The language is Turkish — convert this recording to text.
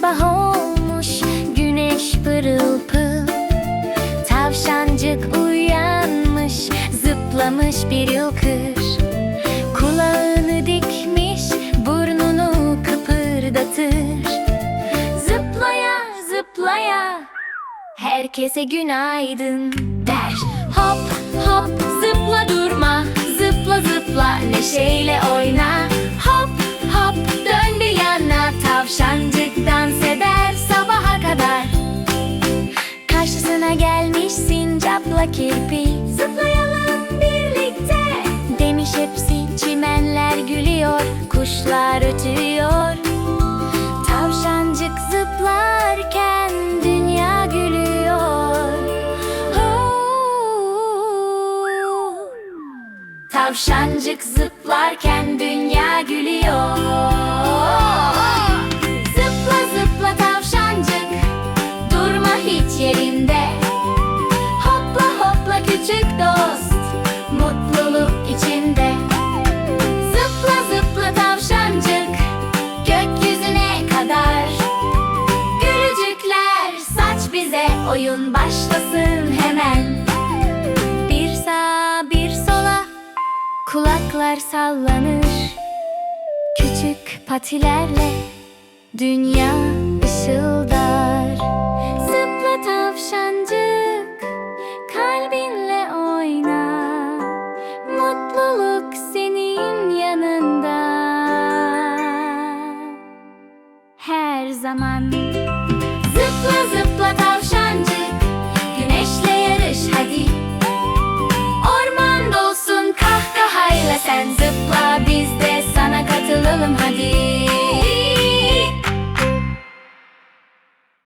Sabah olmuş güneş pırıl pıl Tavşancık uyanmış zıplamış bir yıl kır. Kulağını dikmiş burnunu kıpırdatır. Zıplaya zıplaya herkese günaydın der. Hop hop zıpla durma zıpla zıpla neşeyle oyna sincapla kirpi. Zıplayalım birlikte. Demiş hepsi çimenler gülüyor Kuşlar ötüyor. Tavşancık zıplarken dünya gülüyor. Huu. Tavşancık zıplarken dünya gülüyor bize Oyun başlasın hemen. Bir sağa bir sola Kulaklar sallanır. Küçük patilerle Dünya ışıldar. Zıpla tavşancık Kalbinle oyna. Mutluluk senin yanında. Her zaman